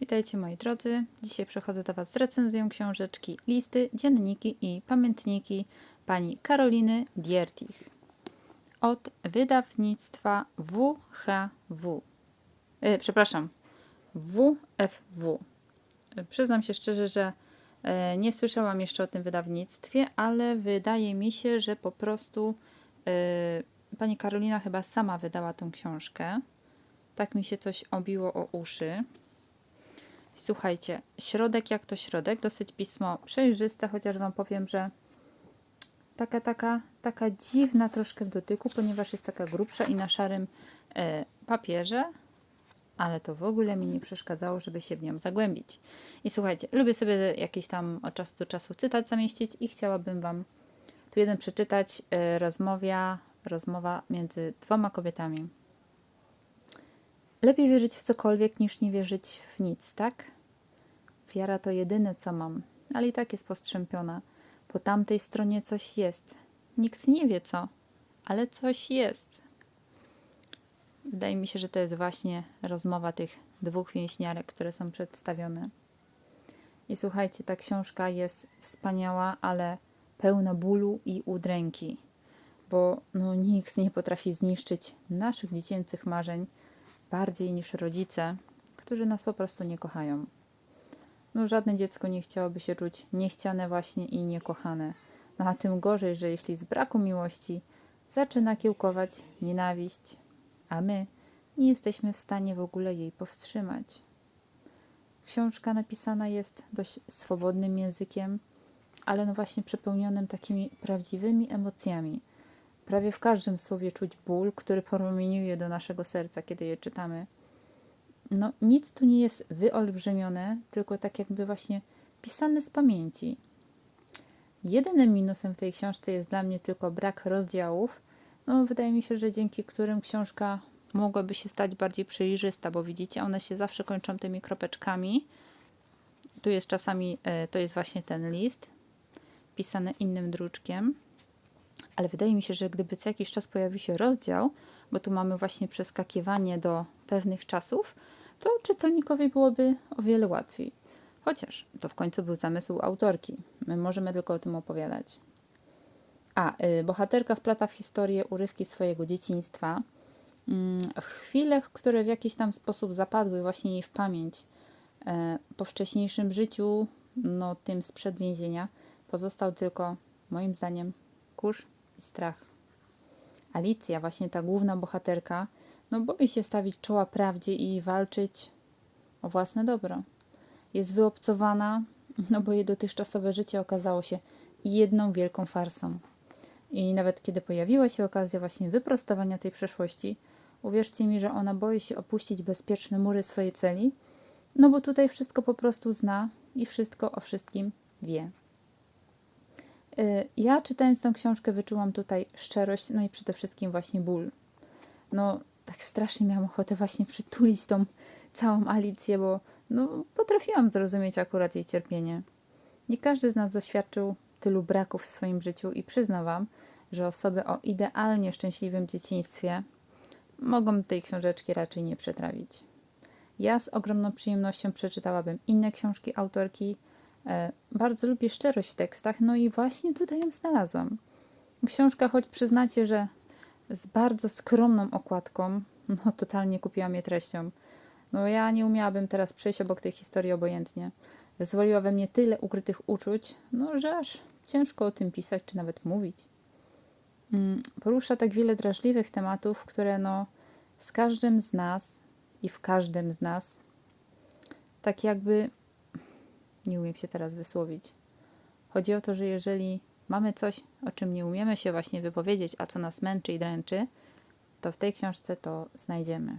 Witajcie moi drodzy. Dzisiaj przechodzę do Was z recenzją książeczki Listy, Dzienniki i Pamiętniki pani Karoliny Diertich od wydawnictwa WHW. E, przepraszam, WFW. E, Przyznam się szczerze, że e, nie słyszałam jeszcze o tym wydawnictwie, ale wydaje mi się, że po prostu e, pani Karolina chyba sama wydała tą książkę. Tak mi się coś obiło o uszy. Słuchajcie, środek jak to środek, dosyć pismo przejrzyste, chociaż Wam powiem, że taka, taka, taka dziwna troszkę w dotyku, ponieważ jest taka grubsza i na szarym e, papierze, ale to w ogóle mi nie przeszkadzało, żeby się w nią zagłębić. I słuchajcie, lubię sobie jakiś tam od czasu do czasu cytat zamieścić i chciałabym Wam tu jeden przeczytać. E, rozmowa między dwoma kobietami. Lepiej wierzyć w cokolwiek, niż nie wierzyć w nic, tak? Wiara to jedyne, co mam, ale i tak jest postrzępiona. Po tamtej stronie coś jest. Nikt nie wie co, ale coś jest. Wydaje mi się, że to jest właśnie rozmowa tych dwóch więźniarek, które są przedstawione. I słuchajcie, ta książka jest wspaniała, ale pełna bólu i udręki, bo no, nikt nie potrafi zniszczyć naszych dziecięcych marzeń bardziej niż rodzice, którzy nas po prostu nie kochają. No, żadne dziecko nie chciałoby się czuć niechciane właśnie i niekochane. No a tym gorzej, że jeśli z braku miłości zaczyna kiełkować nienawiść, a my nie jesteśmy w stanie w ogóle jej powstrzymać. Książka napisana jest dość swobodnym językiem, ale no właśnie przepełnionym takimi prawdziwymi emocjami. Prawie w każdym słowie czuć ból, który promieniuje do naszego serca, kiedy je czytamy. No, nic tu nie jest wyolbrzymione, tylko tak jakby właśnie pisane z pamięci. Jedynym minusem w tej książce jest dla mnie tylko brak rozdziałów. No, wydaje mi się, że dzięki którym książka mogłaby się stać bardziej przejrzysta, bo widzicie, one się zawsze kończą tymi kropeczkami. Tu jest czasami, e, to jest właśnie ten list, pisany innym druczkiem ale wydaje mi się, że gdyby co jakiś czas pojawił się rozdział, bo tu mamy właśnie przeskakiwanie do pewnych czasów, to czytelnikowi byłoby o wiele łatwiej. Chociaż to w końcu był zamysł autorki. My możemy tylko o tym opowiadać. A, y, bohaterka wplata w historię urywki swojego dzieciństwa, mm, w chwile, które w jakiś tam sposób zapadły właśnie jej w pamięć. E, po wcześniejszym życiu, no tym sprzed więzienia, pozostał tylko, moim zdaniem, kurz i strach. Alicja, właśnie ta główna bohaterka, no boi się stawić czoła prawdzie i walczyć o własne dobro. Jest wyobcowana, no bo jej dotychczasowe życie okazało się jedną wielką farsą. I nawet kiedy pojawiła się okazja właśnie wyprostowania tej przeszłości, uwierzcie mi, że ona boi się opuścić bezpieczne mury swojej celi, no bo tutaj wszystko po prostu zna i wszystko o wszystkim wie. Y, Ja czytając tę książkę wyczułam tutaj szczerość, no i przede wszystkim właśnie ból. No, tak strasznie miałam ochotę właśnie przytulić tą całą Alicję, bo no, potrafiłam zrozumieć akurat jej cierpienie. Nie każdy z nas doświadczył tylu braków w swoim życiu i przyznam wam, że osoby o idealnie szczęśliwym dzieciństwie mogą tej książeczki raczej nie przetrawić. Ja z ogromną przyjemnością przeczytałabym inne książki autorki, Bardzo lubię szczerość w tekstach, no i właśnie tutaj ją znalazłam. Książka, choć przyznacie, że z bardzo skromną okładką, no totalnie kupiłam je treścią. No ja nie umiałabym teraz przejść obok tej historii obojętnie. Wyzwoliła we mnie tyle ukrytych uczuć, no że aż ciężko o tym pisać czy nawet mówić. Mm, Porusza tak wiele drażliwych tematów, które no z każdym z nas i w każdym z nas tak jakby nie umiem się teraz wysłowić. Chodzi o to, że jeżeli mamy coś, o czym nie umiemy się właśnie wypowiedzieć, a co nas męczy i dręczy, to w tej książce to znajdziemy.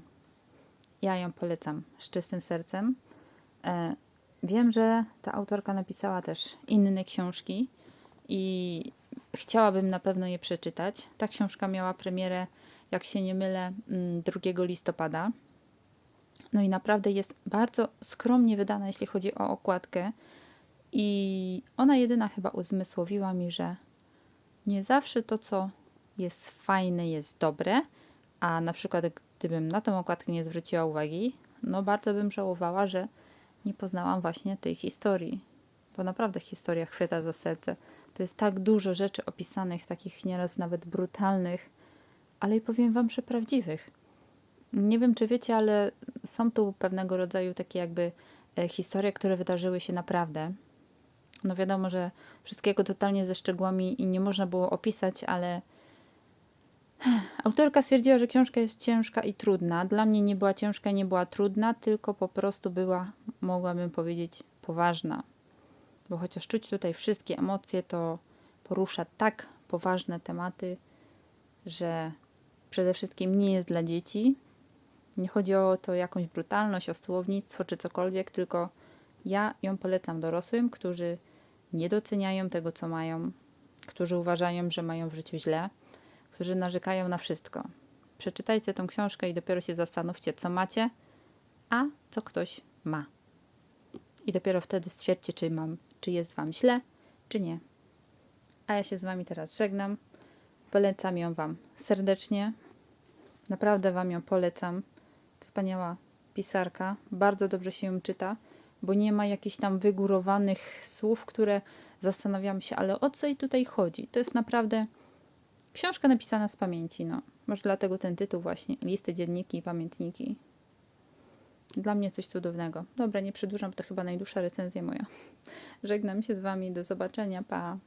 Ja ją polecam z czystym sercem. E, wiem, że ta autorka napisała też inne książki i chciałabym na pewno je przeczytać. Ta książka miała premierę, jak się nie mylę, 2 listopada. No i naprawdę jest bardzo skromnie wydana, jeśli chodzi o okładkę. I ona jedyna chyba uzmysłowiła mi, że nie zawsze to, co jest fajne, jest dobre, a na przykład gdybym na tą okładkę nie zwróciła uwagi, no bardzo bym żałowała, że nie poznałam właśnie tej historii. Bo naprawdę historia chwyta za serce. To jest tak dużo rzeczy opisanych, takich nieraz nawet brutalnych, ale i powiem Wam, że prawdziwych. Nie wiem, czy wiecie, ale są tu pewnego rodzaju takie jakby e, historie, które wydarzyły się naprawdę. No wiadomo, że wszystkiego totalnie ze szczegółami i nie można było opisać, ale autorka stwierdziła, że książka jest ciężka i trudna. Dla mnie nie była ciężka i nie była trudna, tylko po prostu była, mogłabym powiedzieć, poważna. Bo chociaż czuć tutaj wszystkie emocje, to porusza tak poważne tematy, że przede wszystkim nie jest dla dzieci. Nie chodzi o to jakąś brutalność, o słownictwo czy cokolwiek, tylko ja ją polecam dorosłym, którzy nie doceniają tego, co mają, którzy uważają, że mają w życiu źle, którzy narzekają na wszystko. Przeczytajcie tą książkę i dopiero się zastanówcie, co macie, a co ktoś ma. I dopiero wtedy stwierdźcie, czy mam, czy jest wam źle, czy nie. A ja się z wami teraz żegnam. Polecam ją wam serdecznie. Naprawdę wam ją polecam. Wspaniała pisarka. Bardzo dobrze się ją czyta, bo nie ma jakichś tam wygórowanych słów, które zastanawiam się, ale o co jej tutaj chodzi? To jest naprawdę książka napisana z pamięci. No. Może dlatego ten tytuł właśnie. Listy, dzienniki i pamiętniki. Dla mnie coś cudownego. Dobra, nie przedłużam, to chyba najdłuższa recenzja moja. Żegnam się z Wami. Do zobaczenia. Pa.